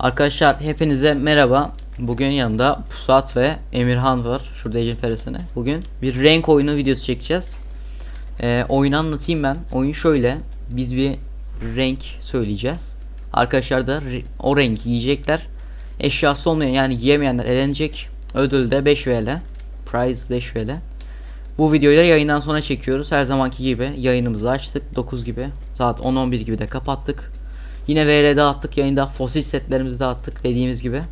Arkadaşlar hepinize merhaba. Bugün yanında Pusat ve Emirhan var. Şurada Ecel Peresine. Bugün bir renk oyunu videosu çekeceğiz. Ee, oyunu anlatayım ben. Oyun şöyle. Biz bir renk söyleyeceğiz. Arkadaşlar da o rengi giyecekler. Eşyası olmayan yani giyemeyenler elenecek. Ödül de 5 VL. Prize 5 VL. Bu videoyu da yayından sonra çekiyoruz. Her zamanki gibi yayınımızı açtık. 9 gibi. Saat 10-11 gibi de kapattık. Yine VL dağıttık. Yayında fosil setlerimizi dağıttık dediğimiz gibi.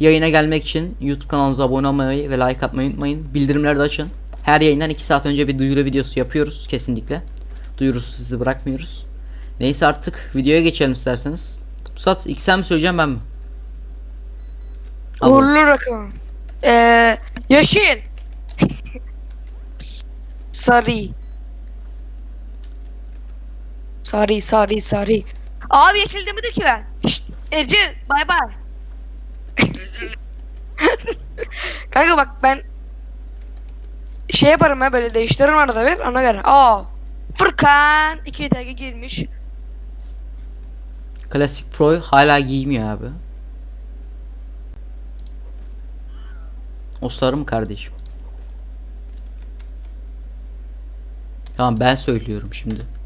Yayına gelmek için YouTube kanalımıza abone olmayı ve like atmayı unutmayın. Bildirimleri de açın. Her yayından 2 saat önce bir duyuru videosu yapıyoruz kesinlikle. Duyurusu sizi bırakmıyoruz. Neyse artık videoya geçelim isterseniz. Pusat ilk mi söyleyeceğim ben mi? Al bunu. Uğurlu rakam. Ee. S- sarı. Sarı, sarı, sarı. Abi yeşil demedim ki ben. Şşt, Ece, bay bay. Kanka bak ben şey yaparım ya böyle değiştiririm arada bir ona göre. Aa. Furkan iki tane girmiş. Klasik Pro hala giymiyor abi. O sarı mı kardeşim? Tamam ben söylüyorum şimdi.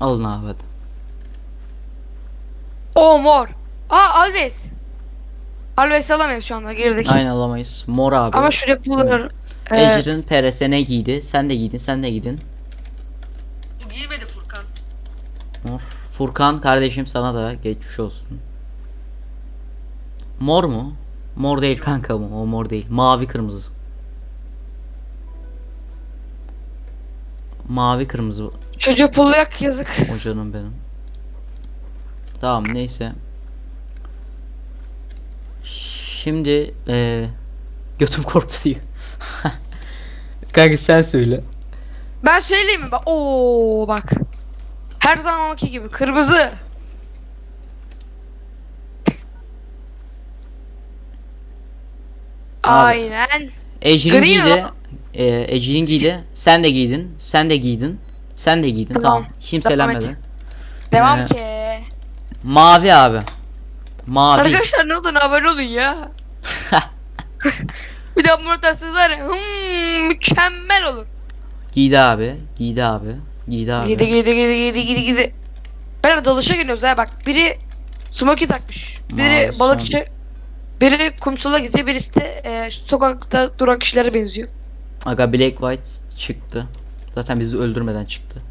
Alın abi hadi. O mor. Aa Alves. Alves alamayız şu anda girdik. Aynen alamayız. Mor abi. Ama şu yapılar e, Ecrin Peres'e ne giydi? Sen de giydin, sen de giydin. Bu giymedi Furkan. Mor. Furkan kardeşim sana da geçmiş olsun. Mor mu? Mor değil kanka bu. O mor değil. Mavi kırmızı. Mavi kırmızı çocuğu pullayak yazık. o canım benim. Tamam neyse. Şimdi eee götüm korkutuyor. kanka sen söyle. Ben söyleyeyim mi? Bak, Oo bak. Her zamanki gibi kırmızı. Abi. Aynen. Gri mi giydi. o? Ee, Ecrin giydi. Sen de giydin. Sen de giydin. Sen de giydin. Tamam. Tamam. Kimse Devam elenmedi. et. Devam Ee, ki. Mavi abi. Mavi. Arkadaşlar ne oldu abone olun ya. bir daha bunu derseniz var ya hmm, mükemmel olur. giydi abi. Giydi abi. Giydi abi. Gidi gidi gidi gidi gidi gidi. Ben dalışa geliyoruz ha bak biri smoky takmış. Biri Mavi balıkçı. Biri kumsala gidiyor birisi de e, şu sokakta duran kişilere benziyor. Aga Black White çıktı. Zaten bizi öldürmeden çıktı.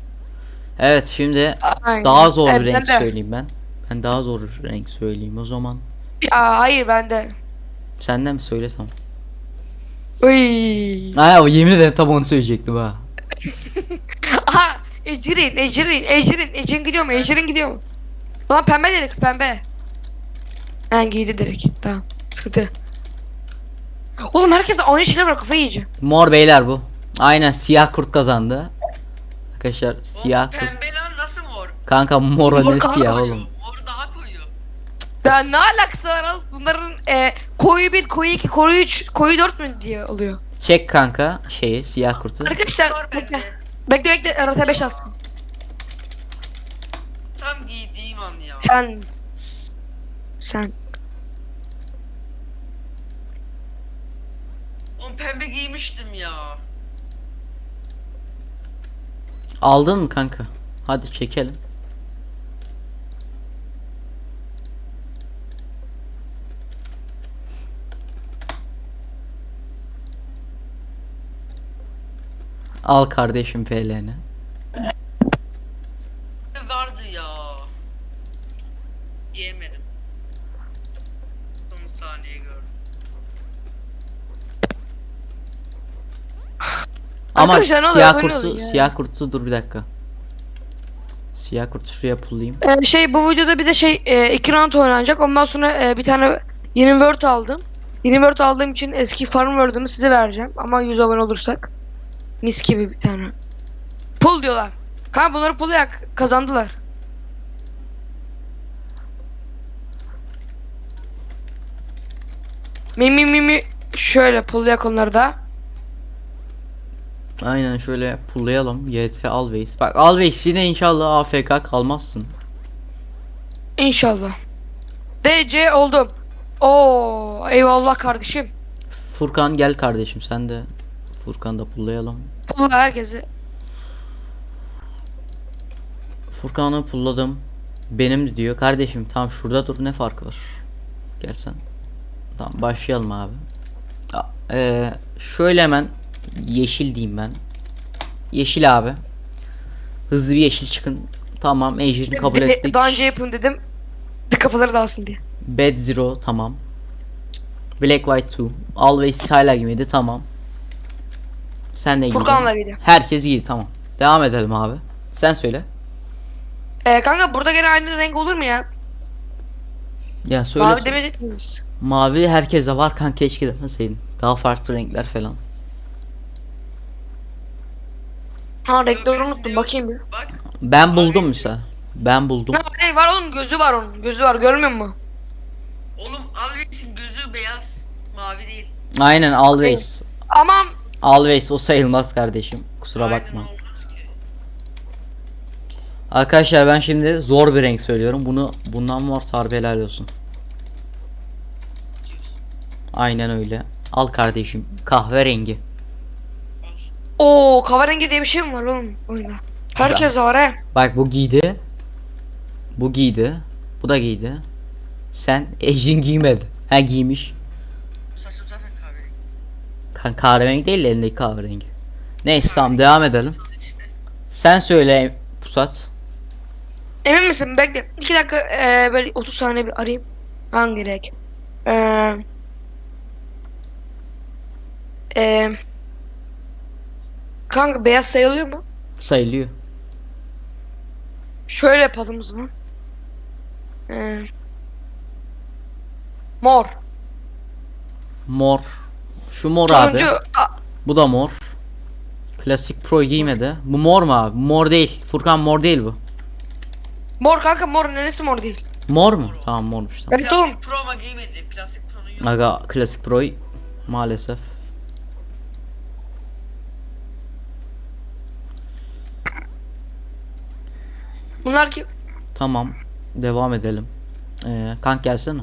Evet şimdi Aynen. daha zor Evet, bir ben renk de. söyleyeyim ben. Ben daha zor bir renk söyleyeyim o zaman. Ya hayır bende. Senden mi söyle tamam. Uy. Ay o yemin ederim tam onu söyleyecektim ha. Aha Ecrin, Ecrin, Ecrin, Ecrin gidiyor mu? Ecrin gidiyor mu? Ulan pembe dedik pembe. Ben giydi direkt. Tamam. Sıkıntı. Oğlum herkes aynı şeyler var kafayı yiyeceğim. Mor beyler bu. Aynen siyah kurt kazandı. Arkadaşlar siyah kurt. Pembe lan nasıl mor? Kanka mor Mor ne kanka siyah Koyu, oğlum. Mor daha koyu. Ya ne alakası var oğlum? Bunların e, koyu 1, koyu 2, koyu 3, koyu 4 mü diye oluyor. Çek kanka şeyi siyah kurtu. Arkadaşlar bekle. Bekle bekle arata 5 atsın. Tam giydiğim an ya. Sen. Sen. Oğlum pembe giymiştim ya. Aldın mı kanka? Hadi çekelim. Al kardeşim PL'ni. Vardı ya. Giyemedim. Son saniye gördüm. Ama Arkadaşlar ne oluyor? siyah Abone kurtu, olun ya. siyah kurtu dur bir dakika. Siyah kurtu şuraya pullayayım. Ee, şey bu videoda bir de şey e, iki round oynanacak. Ondan sonra e, bir tane yeni word aldım. Yeni word aldığım için eski farm word'ümü size vereceğim. Ama 100 abone olursak. Mis gibi bir tane. Pull diyorlar. Kanka bunları pull yak kazandılar. Mi mi mi mi şöyle pull yak onları da. Aynen şöyle pullayalım. YT Always. Bak Always yine inşallah AFK kalmazsın. İnşallah. DC oldum. Oo eyvallah kardeşim. Furkan gel kardeşim sen de. Furkan da pullayalım. Pulla herkesi. Furkan'ı pulladım. Benim diyor. Kardeşim tamam şurada dur ne fark var? Gel sen. Tamam başlayalım abi. Eee şöyle hemen yeşil diyeyim ben. Yeşil abi. Hızlı bir yeşil çıkın. Tamam ejderini kabul De- ettik. Daha önce yapın dedim. De kafaları dağılsın diye. Bad Zero tamam. Black White 2. Always Syla gibiydi tamam. Sen de giydin. Furkan'la. Herkes giydi tamam. Devam edelim abi. Sen söyle. Ee, kanka burada gene aynı renk olur mu ya? Ya söyle. Mavi söyle. demedik miyiz? Mavi herkese var kan keşke demeseydin. Daha farklı renkler falan. Ha renkleri Öbürsü unuttum bakayım bir. Bak Ben buldum mesela. Ben buldum. Ha, ne var oğlum gözü var onun. Gözü var görmüyor musun? oğlum Alves'in gözü beyaz. Mavi değil. Aynen always. Ama Always o sayılmaz kardeşim. Kusura Aynen bakma. olmaz ki. Arkadaşlar ben şimdi zor bir renk söylüyorum. Bunu bundan var harbi helal olsun. Aynen öyle. Al kardeşim. Kahverengi. O kahverengi diye bir şey mi var oğlum oyunda? Herkes var he. Bak bu giydi. Bu giydi. Bu da giydi. Sen Ejin giymedi. Ha giymiş. Bu saçım zaten kahverengi. Kan kahverengi değil de elindeki kahverengi. Neyse tamam devam edelim. Sen söyle Pusat. Emin misin? Bekle. 2 dakika ee, böyle 30 saniye bir arayayım. Hangi renk? Eee Eee Kanka beyaz sayılıyor mu? Sayılıyor. Şöyle yapalım o zaman. Eee Mor. Mor. Şu mor abi. Turuncu. a- Bu da mor. Klasik Pro giymedi. Bu mor mu abi? Mor değil. Furkan mor değil bu. Mor kanka mor neresi mor değil? Mor mu? Tamam mormuş tamam. Evet oğlum. Plastik Pro ama giymedi. Plastik Pro'nun yok. Aga klasik Pro'yu maalesef. Bunlar ki Tamam. Devam edelim. Ee, kank gelsene.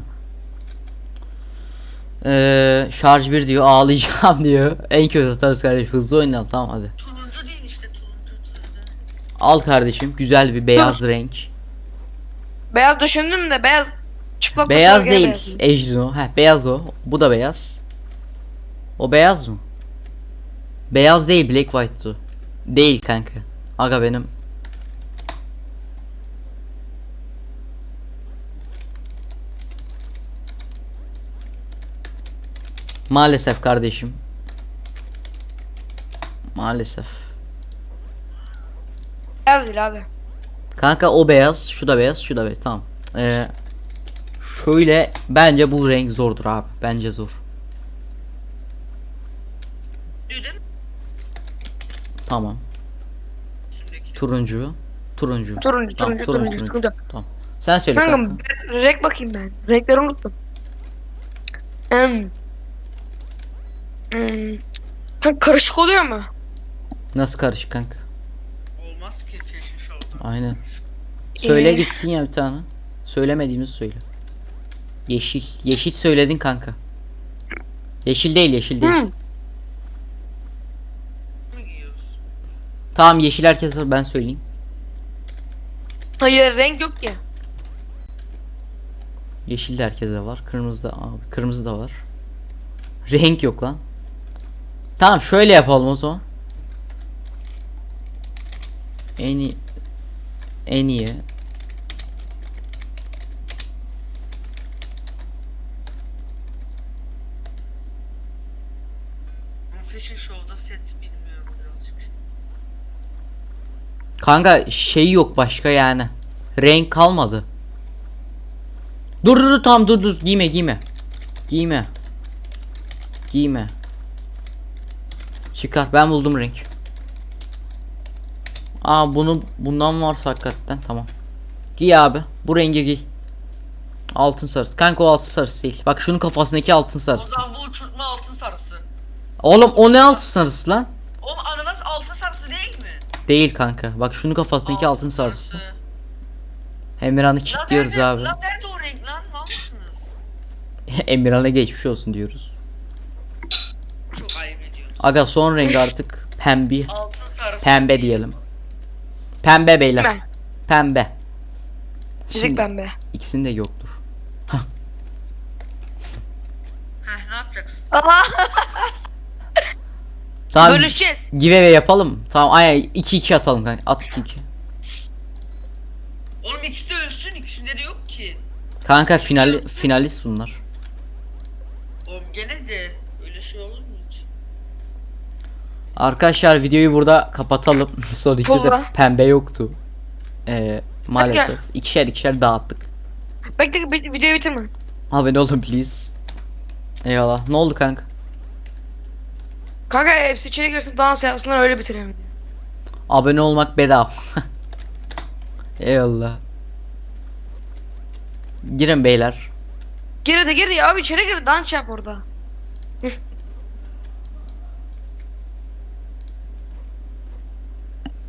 Ee, şarj bir diyor ağlayacağım diyor. En kötü atarız kardeşim. Hızlı oynayalım tamam hadi. Turuncu değil işte turuncu turuncu. Al kardeşim güzel bir beyaz renk. beyaz düşündüm de beyaz çıplak Beyaz değil. Ejder o. Heh, beyaz o. Bu da beyaz. O beyaz mı? Beyaz değil Black White'tu. Değil kanka. Aga benim. Maalesef kardeşim. Maalesef. Beyaz değil abi. Kanka o beyaz, şu da beyaz, şu da beyaz. Tamam. Ee, şöyle bence bu renk zordur abi. Bence zor. Duydun? Tamam. Turuncu. Turuncu. Turuncu Tamam, turuncu turuncu turuncu. Tamam. Sen söyle Kanka kanka. renk bakayım ben. Renkleri unuttum. Hmm. Hmm. Kanka karışık oluyor mu? Nasıl karışık kanka? Olmaz ki fashion show'da. Aynen. Söyle Ee? gitsin ya bir tane. Söylemediğimizi söyle. Yeşil. Yeşil söyledin kanka. Yeşil değil, yeşil değil. Hmm. mı giyiyoruz? Tamam yeşil herkes ben söyleyeyim. Hayır renk yok ki. Yeşil de herkese var. Kırmızı da abi kırmızı da var. Renk yok lan. Tamam şöyle yapalım o zaman. En iyi en iyi Ama fashion show'da set bilmiyorum birazcık. Kanka şey yok başka yani. Renk kalmadı. Dur dur tamam dur dur giyme giyme. Giyme. Giyme. Çıkar ben buldum renk. Aa bunu bundan varsa hakikaten tamam. Giy abi bu rengi giy. Altın sarısı. Kanka o altın sarısı değil. Bak şunun kafasındaki altın O sarısı. zaman bu uçurtma altın sarısı. Oğlum o ne altın sarısı lan? Oğlum ananas altın sarısı değil mi? Değil kanka. Bak şunun kafasındaki altın sarısı. Emirhan'ı Lan kilitliyoruz abi. Lan nerede o renk lan? Mal mısınız? Emirhan'a geçmiş olsun diyoruz. Aga son renk artık pembe. Altın sarısı. Pembe diyelim. Pembe beyler. Ben. Pembe. Şimdi pembe. ikisinde yoktur. Heh ne yapacaksın? Tamam. Bölüşeceğiz. Giveaway yapalım. Tamam ay 2-2 atalım kanka. At 2-2. Oğlum ikisi de ölsün ikisinde de yok ki. Kanka final finalist bunlar. Oğlum gene de öyle şey olur mu? Arkadaşlar videoyu burada kapatalım. Son ikisi de pembe yoktu. Ee, maalesef. ikişer ikişer dağıttık. Bekle bir, videoyu bitirme. Abone olun please. Eyvallah. Ne oldu kanka? Kanka hepsi içeri girsin dans yapsınlar öyle bitirelim. Abone olmak bedava. Eyvallah. Girin beyler. Geri de geri ya abi içeri gir dans yap orada.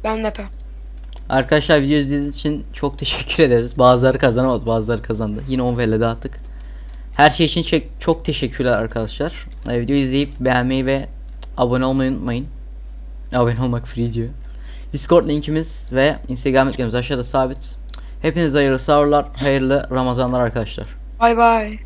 Ben de yapayım. Arkadaşlar video izlediğiniz için çok teşekkür ederiz. Bazıları kazanamadı, bazıları kazandı. Yine 10 VL dağıttık. Her şey için çek- çok teşekkürler arkadaşlar. Ee, videoyu izleyip beğenmeyi ve abone olmayı unutmayın. Abone olmak free diyor. Discord linkimiz ve Instagram linklerimiz aşağıda sabit. Hepinize hayırlı sahurlar, hayırlı Ramazanlar arkadaşlar. Bay bay.